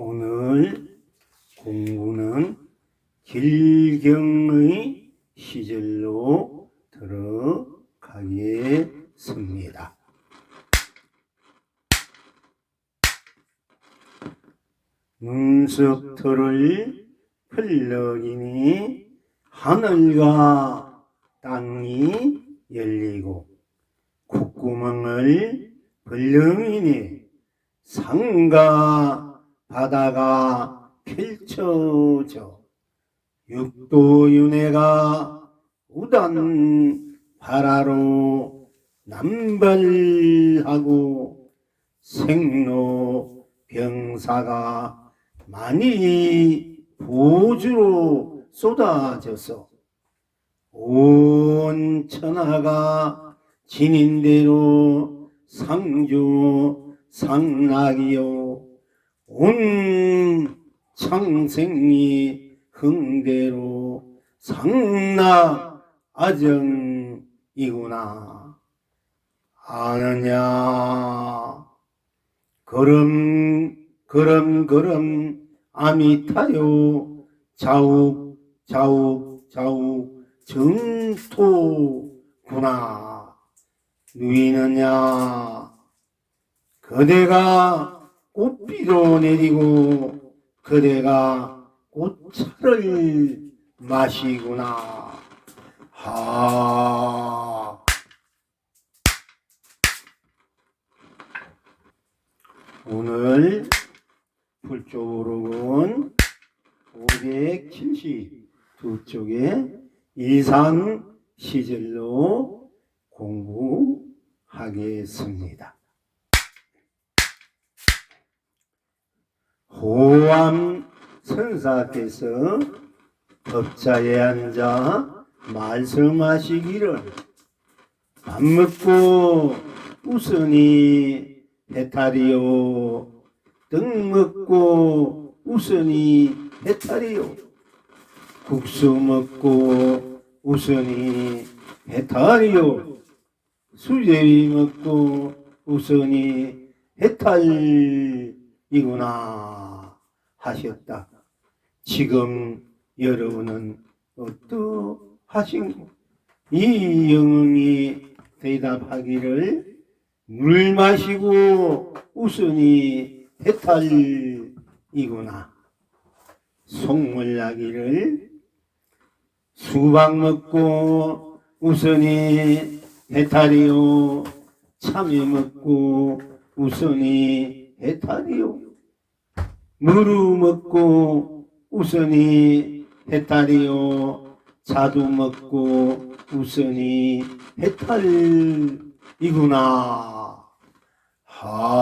오늘 공부는 길경의 시절로 들어가겠습니다. 눈썹털을 흘러기니 하늘과 땅이 열리고 콧구멍을 벌렁이니 산과 바다가 펼쳐져 육도윤회가 우단 바라로 남발하고 생로병사가 많이 보주로 쏟아져서 온 천하가 진인대로 상주 상락이요 온 창생이 흥대로 상락 아정이구나. 아느냐? 걸음 걸음 걸음 아미타요. 자욱 자욱 자욱 정토구나. 누이느냐? 그대가 꽃비로 내리고 그대가 꽃차를 마시구나 하 오늘 불조록은 572쪽에 이상 시절로 공부하겠습니다. 호암 선사께서 법자에 앉아 말씀하시기를 밥 먹고 웃으니 해탈이요. 떡 먹고 웃으니 해탈이요. 국수 먹고 웃으니 해탈이요. 수제비 먹고 웃으니 해탈 이구나 하셨다. 지금 여러분은 어떠하신고? 이 영웅이 대답하기를 물 마시고 웃으니 해탈이구나. 속물나기를 수박 먹고 웃으니 해탈이요. 참외 먹고 웃으니 해탈이요. 무루 먹고 우선이 해탈이요. 자두 먹고 우선이 해탈이구나. 하.